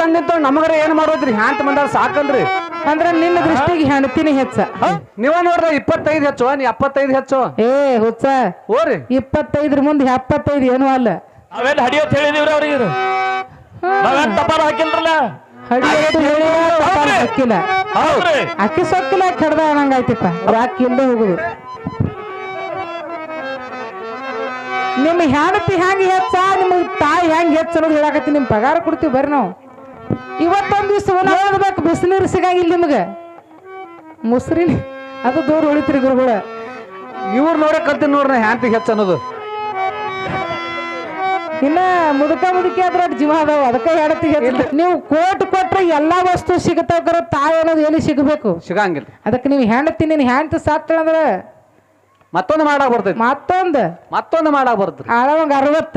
ತಂದಿತ್ತು ನಮಗರ ಏನ್ ಮಾಡೋದ್ರಿ? ಹ್ಯಾಂತ ಬಂದಾಗ ಸಾಕಲ್ರಿ ಅಂದ್ರ ನಿನ್ನ ದೃಷ್ಟಿಗೆ ಹೆಣ್ತಿನಿ ಹೆಚ್ಚ. ನೀವ ನೋಡ್ರ ಇಪ್ಪತ್ತೈದು ಹೆಚ್ಚು ನೀ ಎಪ್ಪತ್ತೈದು ಹೆಚ್ಚು? ಏ ಹುಚ್ಚ. ಓರಿ ಇಪ್ಪತ್ತೈದ್ರ ಮುಂದೆ ಎಪ್ಪತ್ತೈದು ಏನು ಅಲ್ಲ. ಅವೆಲ್ಲ ಹಡಿಯೋತ್ ಹೇಳಿದಿವ್ರ ಅವ್ರಿಗೆ ನಾವೇನ್ ಟಪಾಲ ಹಾಕಿಲ್ರಲ್ಲ ಹಡಿಯೋದು ಹೇಳಿ ತಪಾಲ್ ಹಾಕಿಲ್ಲ. ಹೌದ್ರಿ. ಅಕ್ಕಿ ಸೊಕ್ಕಿಲ್ಲ ಕಡ್ದ ಅನ್ನಂಗಾಯ್ತಿಪ್ಪ. ರಾಕ್ ಇಲ್ಲದೆ ಹೋಗುದು. ನಿಮ್ಮ ಹೆಂಡತಿ ಹೆಂಗ್ ಹೆಚ್ಚ ನಿಮ್ಮ ತಾಯಿ ಹೆಂಗ್ ಹೆಚ್ಚ ಅನ್ನೋದು ಹೇಳಕತ್ತಿ ನಿಮ್ ಪಗಾರ ಕೊಡ್ತೀವಿ ಬರ್ರಿ ನಾವು. ಇವತ್ತೊಂದ್ ದಿವಸ ಓದ್ಬೇಕು ಬಿಸಿನೀರು ಸಿಗಂಗಿಲ್ಲ ನಿಮ್ಗೆ. ಮುಸ್ರಿ ಅದು ದೂರ ಉಳಿತ್ರಿ ಗುರುಗಳ. ಇವ್ರು ನೋಡಕತ್ತೀನಿ ನೋಡ್ರಿ ಹ್ಯಾಂತಿಗೆ ಹೆಚ್ಚು ಅನ್ನೋದು. ಇನ್ನ ಮುದುಕ ಮುದುಕಿ ಆದ್ರ ಜೀವ ಅದಾವ. ಅದಕ್ಕೆ ಹೇಳತ್ತಿ ನೀವು ಕೋಟ್ ಕೊಟ್ರೆ ಎಲ್ಲಾ ವಸ್ತು ಸಿಗತಾವ್ರ ತಾಯಿ ಅನ್ನೋದು ಎಲ್ಲಿ ಸಿಗಬೇಕು? ಸಿಗಂಗಿಲ್ಲ. ಅದಕ್ಕೆ ನೀವು ಹೆಂಡತಿ ನೀನ್ ಹೆಂಡತಿ ಅಂದ್ರ ಮತ್ತೊಂದು ಮಾಡಾಕ್ ಬರ್ತೈತಿ ಮತ್ತೊಂದು. ಮತ್ತೊಂದು ಮಾಡಾಕ್ ಬರ್ತೈತಿ ಅರವತ್ತ.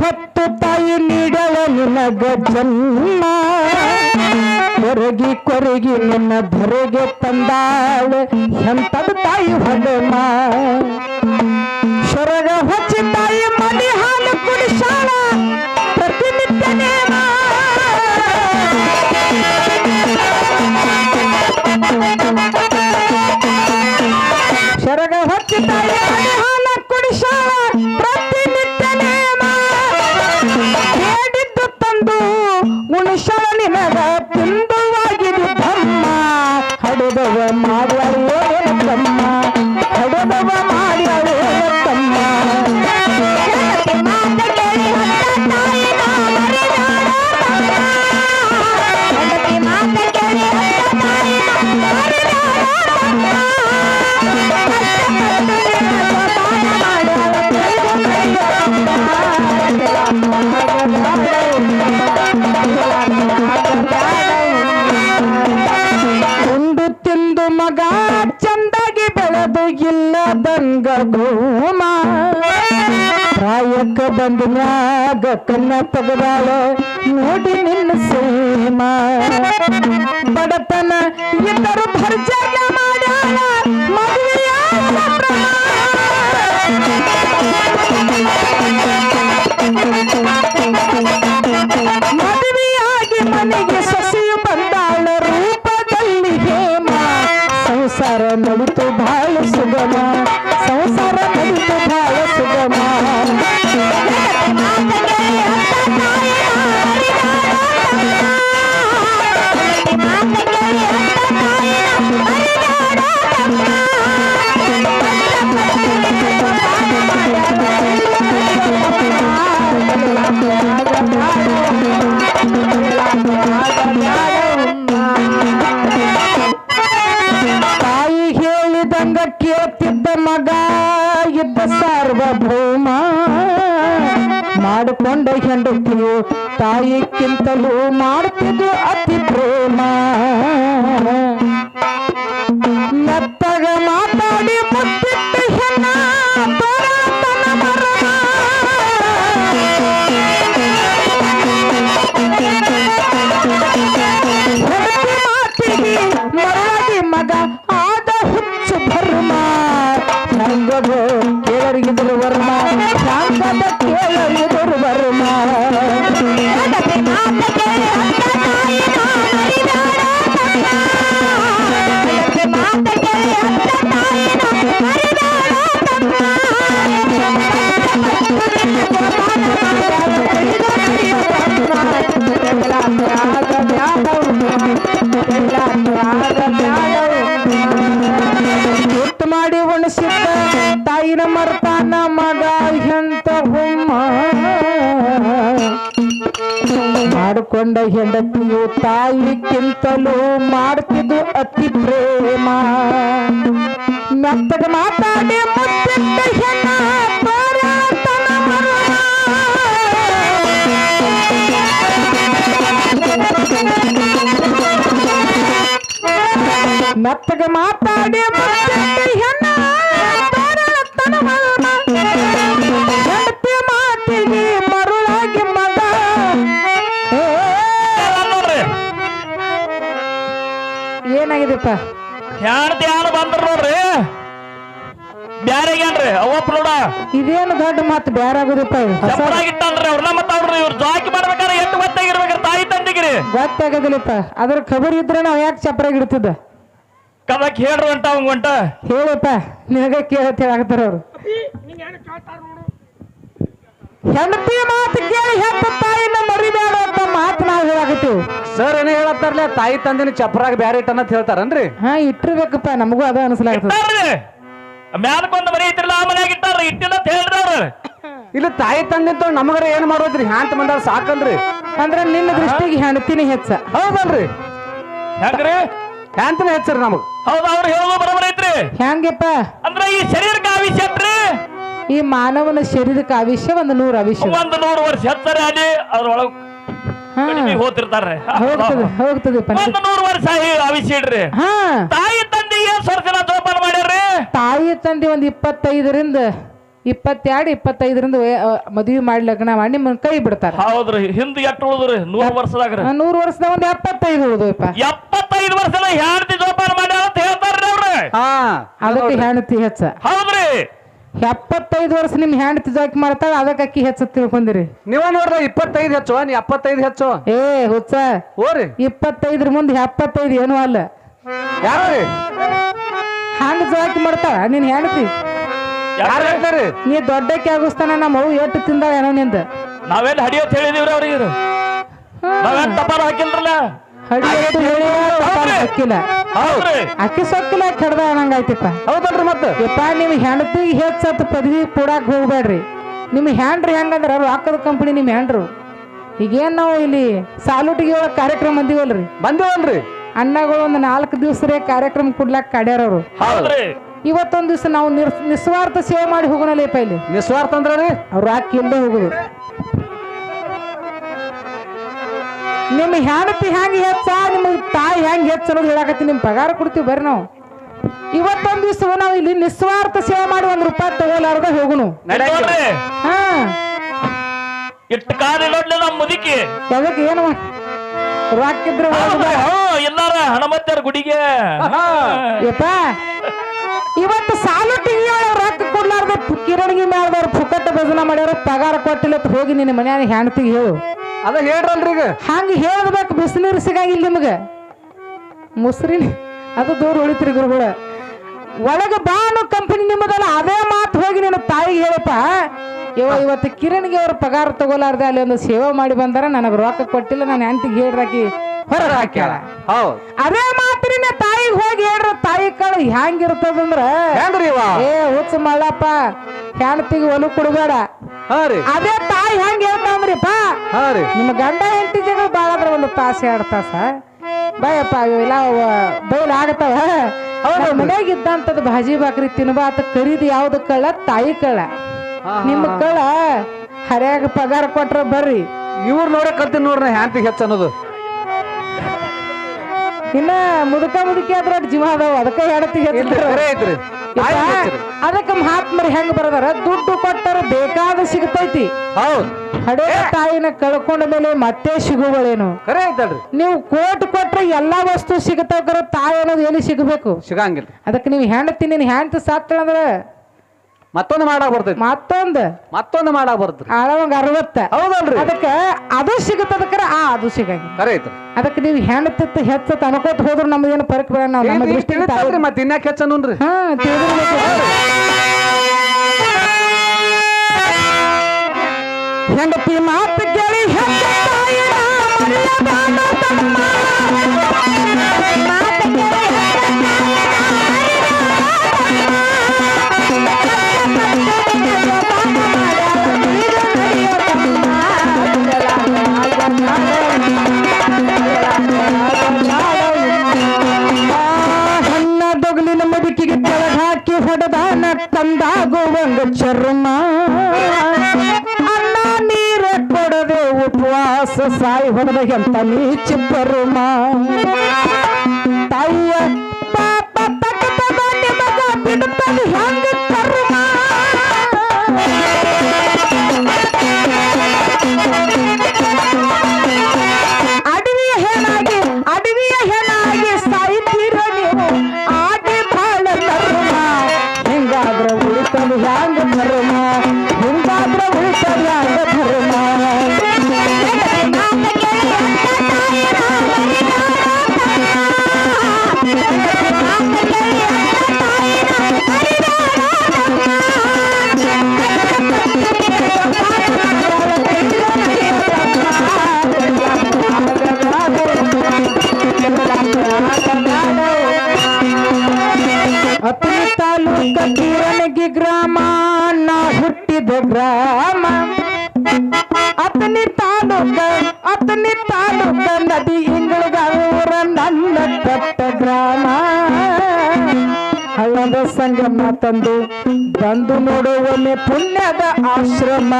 ಹೊತ್ತು ತಾಯಿ ನೀಡಲ ನಿನಗ ಜನ್ಮ. ಕೊರಗಿ ಕೊರಗಿ ನಿನ್ನ ಧರೆಗೆ ತಂದಾಳ. ಎಂತದ ತಾಯಿ ಹೊಡೆಮ? ಶರಗ ಹೊಚ್ಚಿ ಪ್ರಾಯಕ್ಕ ಬಂದ ಮ್ಯಾಗ ಕನ್ನ ತೆಗದಾಳ. ನೋಡಿ ನಿನ್ನ ಸೇಮ. ಬಡತನ ಇದ್ದರು ಭರ್ಜನ ಮಾಡ್ಯಾಳ. ಮದುವೆಯ ಸಂಭ್ರಮ. ಮದುವೆಯಾಗಿ ಮನೆಗೆ ಸಸಿಯು ಬಂದಾಳ. ರೂಪದಲ್ಲಿ ಹೇಮ. ಸಂಸಾರ ನಡಿತು ಬಹಳ ತಾಯಿ ಹೇಳಿದಂಗ ಕೇಳ್ತಿದ್ದ ಮಗ ಇದ್ದ ಸಾರ್ವಭೌಮ. ಮಾಡಿಕೊಂಡ ಹೆಂಡತಿಯು ತಾಯಿಕ್ಕಿಂತಲೂ ಮಾಡ್ತಿದ್ದು ಅತಿ ಪ್ರೇಮ. ಮಾಡಿ ಉಣಿಸಿದ್ದ ತಾಯಿನ ಮರ್ತಾನ ಮಗ ಎಂತ ಹುಮ್ಮ ಗಂಡ ಹೆಂಡತಿಯು ತಾಯಿಗಿಂತಲೂ ಮಾಡ್ತಿದ್ದು ಅತಿ ಪ್ರೇಮ ಮೆತ್ತಗ ಮಾತಾಡಿ ಮುತ್ತಿಟ್ಟ ಹೆಣ್ಣ. ಮೆತ್ತಗ ಮಾತಾಡಿ ಮುತ್ತಿಟ್ಟ ಹೆಣ್ಣ ತೋರತನ ಏನಾಗಿದೆಪ್ಪ ಹೆಣ್ತಿ ಯಾರು ಬಂದ್ರ ನೋಡ್ರಿ? ಬ್ಯಾರೆಗೇನ್ರಿ ಅವಪ್ಪ ನೋಡ. ಇದೇನು ದೊಡ್ಡ ಮಾತು. ಹೊಸ ಚಪ್ಪರಾಗಿಟ್ಟಲ್ರಿ ಅವ್ರನ್ನ ಮತ್ತ ಅವ್ರ ಇವ್ರು ಜಾಕಿ ಮಾಡ್ಬೇಕಾದ್ರೆ ಎಷ್ಟು ಗೊತ್ತಾಗಿರ್ಬೇಕ್ರಿ ತಾಯಿ ತಂದಿಗಿರಿ ಗೊತ್ತಾಗೋದಿಲ್ಲಪ್ಪ. ಅದ್ರ ಖಬರ್ ಇದ್ರೆ ನಾವು ಯಾಕೆ ಚಪ್ಪರಾಗಿ ಇಡ್ತಿದ್ದ ಕದಕ್ ಹೇಳ್ರಿ ಅಂತ ಅವಂಗ ಹೊಂಟ ಹೇಳಪ್ಪ. ನಿನಗ ಕೇಳತ್ ಹೇಳಾಕತ್ತಾರ ಅವ್ರು. ಹೆಂಡತಿ ಮಾತು ಕೇಳಿ ಹೆತ್ತ ತಾಯಿನ ಮರಿಬೇಡ ಅಂತ ಮಾತು ನಾವು ಹೇಳಾಕತ್ತೀವಿ. ಸರ್ ಏನೇ ಹೇಳತ್ತಾರಲ್ಲ ತಾಯಿ ತಂದಿನ ಚಪ್ರಾಗ ಬ್ಯಾರೆ ಇಟ್ಟನ ಅಂತ ಹೇಳ್ತಾರನ್ರಿ? ಹಾ ಇಟ್ಟಿರ್ಬೇಕಪ್ಪ ನಮಗೂ ಅದ ಅನ್ಸಲಾಗ್ತದ ಮ್ಯಾಲಕ್ಕೊಂದು ಮನೆ ಇಟ್ಟಿರಲ್ಲ ಆ ಮನ್ಯಾಗ ಇಟ್ಟಾರ ಇಟ್ಟಿಲ್ಲ ಅಂತ ಇಲ್ಲ ಇಲ್ಲಿ ತಾಯಿ ತಂದಿತ್ತು ನಮಗರ ಏನ್ ಮಾಡೋದ್ರಿ? ಹ್ಯಾಂತ ಬಂದಾರ ಸಾಕಲ್ರಿ ಅಂದ್ರೆ ನಿನ್ನ ದೃಷ್ಟಿಗೆ ಹೆಂಡತಿನ ಹೆಚ್ಚ. ಹೌದಲ್ರಿ. ಹೆಂಗ್ರಿ? ಹ್ಯಾಂತನ ಹೆಚ್ಚರಿ ನಮಗ್. ಹೌದು ಅವ್ರು ಹೇಳೋದು ಬರೋಬರ ಐತ್ರಿ. ಹೆಂಗಪ್ಪ? ಅಂದ್ರ ಈ ಶರೀರಕ್ಕೆ ಆವಿಷ್ಯ ಈ ಮಾನವನ ಶರೀರಕ್ಕೆ ಆವಿಷ್ಯ ಒಂದು ನೂರ ಆವಿಷ್ಯ ಒಂದು ನೂರು ವರ್ಷ ಹೆಚ್ಚರೆ ಅಲ್ಲಿ ಅದ್ರೊಳಗ ಹಾ. ಕಡಿಮೆ ಹೋತಿರ್ತಾರ್ರಿ. ಹೋಗ್ತದೆ ಹೋಗ್ತದಪ್ಪ ಒಂದು ನೂರು ವರ್ಷ ಇಡ್ರಿ. ಹಾ. ತಾಯಿ ತಂದೆ ಏನ್ ಜೋಪಾನ ಮಾಡ್ಯಾರ್ರಿ? ತಾಯಿ ತಂದೆ ಒಂದು ಇಪ್ಪತ್ತೈದರಿಂದ ಇಪ್ಪತ್ತೆರಡು ಇಪ್ಪತ್ತೈದರಿಂದ ವಯ- ಅ, ಮದುವೆ ಮಾಡಿ ಲಗ್ನ ಮಾಡಿ ನಿಮ್ಮನ್ನ ಕೈ ಬಿಡ್ತಾರ. ಹೌದ್ರಿ ಹಿಂದ್ ಎಟ್ಟು ಉಳಿದ್ರಿ? ನೂರು ವರ್ಷದಾಗ್ರಿ. ಆ, ನೂರು ವರ್ಷದಾಗ ಒಂದು ಎಪ್ಪತ್ತೈದು ಉಳಿದಪ್ಪ ಎಪ್ಪತ್ತೈದು ವರ್ಷದ ಹೆಂಡತಿ ಜೋಪಾನ ಮಾಡ್ಯಾರ ಅಂತ ಹೇಳ್ತಾರ್ರಿ ಅವ್ರು. ಹಾ. ಅದಕ್ಕೆ ಹೆಂಡತಿ ಹೆಚ್ಚ. ಹೌದ್ರಿ. ಎಪ್ಪತ್ತೈದು ವರ್ಷ ನಿಮ್ ಹ್ಯಾಂಡ್ ಜಾಕಿ ಮಾಡ್ತಾಳ ಅದಕ್ಕೆ ಅಕ್ಕಿ ಹೆಚ್ಚ ತಿಳ್ಕೊಂಡಿರಿ ನೀವ ನೋಡ್ರಿ ಇಪ್ಪತ್ತೈದು ಹೆಚ್ಚು ನೀ ಎಪ್ಪತ್ತೈದು ಹೆಚ್ಚು. ಏ ಹುಚ್ಚ. ಓರಿ ಇಪ್ಪತ್ತೈದ್ರ ಮುಂದೆ ಎಪ್ಪತ್ತೈದು ಏನು ಅಲ್ಲ. ಯಾಕ್ರಿ ಹ್ಯಾಂಡ್ ಜಾಕಿ ಮಾಡ್ತಾಳ ನಿನ್ ಹೆಂಡತಿ. ಯಾರು ಹೇಳ್ತಾರಿ? ನೀ ದೊಡ್ಡಕ್ಕೆ ಕ್ಯಾಗಿಸ್ತಾನ ನಮ್ಮ ಅವು ಎಷ್ಟು ತಿಂದಾಳ ಏನೋ ನಿಂದ. ನಾವೇನ್ ಹಡಿಯೋತ್ ಹೇಳಿದೀವ್ರಿ ಅವ್ರಿಗೆ ನಾವೇನ್ ತಪಾಲ ಹಾಕಿಲ್ರಲ್ಲ? ಅಕ್ಕಿ ಸೊಕ್ಕಿಲ್ಲ ಕಡ್ದ ಅನ್ನಂಗಾಯ್ತಿಪ್ಪ ಹೌದಲ್ರಿ ಮತ್ತೆ? ಯಪ್ಪ ನಿಮ್ ಹೆಂಡತಿಗೆ ಹೆಚ್ಚತ್ ಪದವಿ ಕೊಡಾಕ್ ಹೋಗ್ಬೇಡ್ರಿ. ನಿಮ್ ಹ್ಯಾಂಡ್ರಿ ಹೆಂಗಂದ್ರ ರೊಕ್ಕದ ಕಂಪನಿ ನಿಮ್ ಹ್ಯಾಂಡ್ರು ಈಗೇನ್ ನಾವು ಇಲ್ಲಿ ಸಾಲುಟಿಗೆ ಒಳಗ್ ಕಾರ್ಯಕ್ರಮ ಬಂದಿವಲ್ರಿ. ಬಂದಿವಲ್ರಿ? ಅಣ್ಣಗಳು ಒಂದು ನಾಲ್ಕು ದಿವಸರೇ ಕಾರ್ಯಕ್ರಮ ಕೊಡ್ಲಾಕ್ ಕಾಡ್ಯಾರವ್ರು ಇವತ್ತೊಂದ್ ದಿವ್ಸ ನಾವು ನಿಸ್ವಾರ್ಥ ಸೇವೆ ಮಾಡಿ ಹೋಗೋಣ ಲೇಪ ಇಲ್ಲಿ. ನಿಸ್ವಾರ್ಥ ಅಂದ್ರಿ ಅವ್ರು ಹಾಕಿ ಇಲ್ಲದೆ ಹೋಗುದು. ನಿಮ್ಮ ಹೆಂಡತಿ ಹೆಂಗೆ ಹೆಚ್ಚ ನಿಮ್ಮ ತಾಯಿ ಹೆಂಗ್ ಹೆಚ್ಚ ಅನ್ನೋದು ಹೇಳಕತ್ತಿ ನಿಮ್ಮ ಪಗಾರ ಕೊಡ್ತೀವಿ ಬರ್ರಿ ನಾವು. ಇವತ್ತೊಂದ್ ದಿವಸ ನಾವು ಇಲ್ಲಿ ನಿಸ್ವಾರ್ಥ ಸೇವೆ ಮಾಡಿ ಒಂದ್ ರೂಪಾಯಿ ತಗೋಲಾರ್ದ ಹೋಗುನು. ಹಾ. ಇಟ್ಟು ಕಾಲ ನೋಡ್ಲಿ ನಮ್ ಮುದುಕಿ. ಅದಕ್ಕೆ ಏನು ರೊಕ್ಕ ಇದ್ರೆ ಹೌದ್ರಿ, ಹ್ಞೂ ಎಲ್ಲಾರ ಹಣಮತ್ಯಾರ ಗುಡಿಗೆ. ಯಪ್ಪ ಇವತ್ತು ಸಾಲುಟ್ಟಿಗೆ ರೊಕ್ಕ ಕೊಡ್ಲಾರ್ದ ಕಿರಣಿಗೆ ಮಾಡ್ದವ್ರು ಪುಕ್ಕಟ್ಟ ಭಜನ ಮಾಡ್ಯಾರ ಪಗಾರ ಕೊಟ್ಟಿಲ್ಲ ಅಂತ ಹೋಗಿ ನಿನ್ನ ಮನ್ಯಾಗ ಹೆಣ್ತಿಗೆ ಹೇಳು. ಅದ ಹೇಳ್ರಲ್ರಿ ಈಗ. ಹಂಗ ಹೇಳ್ಬೇಕು ಬಿಸಿನೀರು ಸಿಗಂಗಿಲ್ಲ ನಿಮ್ಗೆ. ಮುಸ್ರಿ ಅದು ದೂರ ಉಳಿತ್ರಿ ಗುರುಗಳ. ಒಳಗ ಬಾನು ಕಂಪನಿ ನಿಮ್ಮದಲ್ಲ ಅದೇ ಮಾತು ಹೋಗಿ ನಿನ್ನ ತಾಯಿಗೆ ಹೇಳಪ್ಪ. ಇವ ಇವತ್ತು ಕಿರಣ್ಗೆ ಅವ್ರ ಪಗಾರ ತಗೋಲಾರ್ದೆ ಅಲ್ಲಿ ಒಂದು ಸೇವೆ ಮಾಡಿ ಬಂದಾರ ನನಗೆ ರೊಕ್ಕ ಕೊಟ್ಟಿಲ್ಲ ನಾನು ಹೆಂಡತಿಗೆ ಹೇಳ್ರಾಕಿ ಹೊರ ಹಾಕ್ಯಾಳ ಹೌದು. ಅದೇ ಮಾತು ನಿನ್ನ ತಾಯಿಗೆ ಹೋಗಿ ಹೇಳ್ರ ತಾಯಿ ಕಾಳು ಹೆಂಗಿರ್ತದಂದ್ರ ಏ ಹುಚ್ಚ ಮಳ್ಳಪ್ಪ ಹೆಂಡತಿಗೆ ಒಲು ಕೊಡಬೇಡ. ಹಾ ರೀ. ಅದೇ ತಾಯಿ ಹೆಂಗ್ ಹೇಳ್ತಾವ್ರಿ ಬಾ. ರೀ. ನಿಮ್ಮ ಗಂಡ ಹೆಂಡತಿ ಜಗಳ ಬಾಳ ಅಂದ್ರೆ ಒಂದು ತಾಸು ಎರಡು ತಾಸ. ಬಾಯಪ್ಪ ಇವೆಲ್ಲ ಬೈಲ್ ಆಗತ್ತವ ಮನೆಯಾಗ ಇದ್ದಂತದ್ ಭಾಜಿ ಬಾಕ್ರಿ ತಿನ್ಬಾತ ಕರೀದ್ ಯಾವ್ದು ಕಳ್ಳ? ತಾಯಿ ಕಳ್ಳ. ಹಾ, ನಿಮ್ಮ ಕಳ್ಳ ಹರ್ಯಾಗ ಪಗಾರ ಕೊಟ್ರ ಬರ್ರಿ. ಇವ್ರು ನೋಡಕ್ ಕಲ್ತೀನಿ ನೋಡ್ರಿ ಹ್ಯಾಂತಿ ಹೆಚ್ಚ ಅನ್ನೋದು. ಇನ್ನ ಮುದುಕ ಮುದುಕಿ ಆದ್ರ ಜೀವ ಅದಾವ ಅದಕ್ಕೆ ಹೆಡತಿ ಹೆಚ್ಚ ಐತ್ರಿ. ಅದಕ್ಕ ಮಹಾತ್ಮರು ಹೆಂಗ್ ಬರದಾರ? ದುಡ್ಡು ಕೊಟ್ಟರು ಬೇಕಾದ ಸಿಗತೈತಿ. ಹೌದು. ಹಡೇ ತಾಯಿನ ಕಳ್ಕೊಂಡ ಮೇಲೆ ಮತ್ತೆ ಸಿಗುಗಳೇನು ಕರೆ ಐತಲ್ರಿ ನೀವು ಕೋಟ್ ಕೊಟ್ರೆ ಎಲ್ಲಾ ವಸ್ತು ಸಿಗತಾವ್ರ ತಾಯಿ ಅನ್ನೋದು ಎಲ್ಲಿ ಸಿಗಬೇಕು? ಸಿಗಂಗಿಲ್ಲ. ಅದಕ್ಕೆ ನೀವು ಹೆಣ್ತಿ ನೀನ್ ಹೆಂಡತಿ ಅಂದ್ರೆ ಮತ್ತೊಂದು ಮಾಡಾಕ್ ಬರ್ತೈತಿ. ಮತ್ತೊಂದು. ಮತ್ತೊಂದು ಮಾಡಾಕ್ ಬರ್ತೈತಿ. ಆಳವಂಗ ಅರವತ್ತ. ಹೌದಲ್ರಿ? ಅದಕ್ಕೆ ಅದು ಸಿಗತ್ತದಕ್ರ ಆ ಅದು ಸಿಗಂಗಿಲ್ಲ. ಖರೆ ಐತ್ರಿ ಅದಕ್ಕೆ ನೀವು ಹೆಂಡತಿ ಹೆಚ್ಚ ಅನ್ಕೋತ ಹೋದ್ರು ನಮ್ದೇನು ಪರಕ್ ಬೇಡ ನಾವು ನಮ್ಮ ದೃಷ್ಟಿಗೆ ತಾಯಿ ತಿಳಿತಲ್ರಿ ಮತ್ತೆ ಇನ್ಯಾಕ ಹೆಚ್ಚ ಅನ್ನೋನ್ರಿ ಹಾ ತಿಳಿದಿರ್ಬೇಕು ಹೆಂಡತಿ ಮಾತು ಕೇಳಿ ಹೆತ್ತ ತಾಯಿನ ಹೊಡೆದಾನ ತಂದಾಗುವಂಗ ಚರ್ಮ. ಅನ್ನ ನೀರ ಕೊಡದೆ ಉಪವಾಸ ಸಾಯಿ ಹೊಡೆದ ಎಂತ ನೀಚ ಪರ್ಮ. ಅತನಿ ತಾಲೂಕ ಅತನಿ ತಾಲೂಕ ನದಿ ಇಂಗಳಗೂರ ನನ್ನ ದಟ್ಟ ಗ್ರಾಮ. ಹಳ್ಳದ ಸಂಗಮ ತಂದು ಬಂದು ನೋಡುವನೆ ಪುಣ್ಯದ ಆಶ್ರಮ.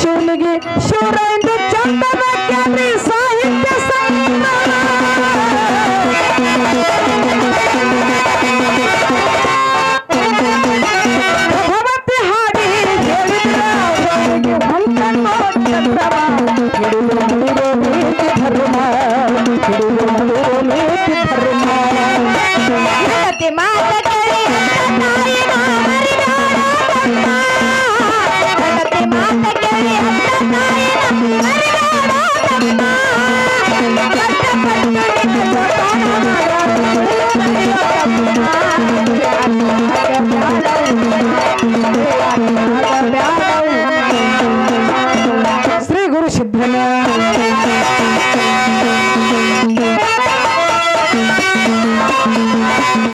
ಶಿವನಿಗೆ ಶಿವರ ಎಂದು ಕ್ಯಾರಿ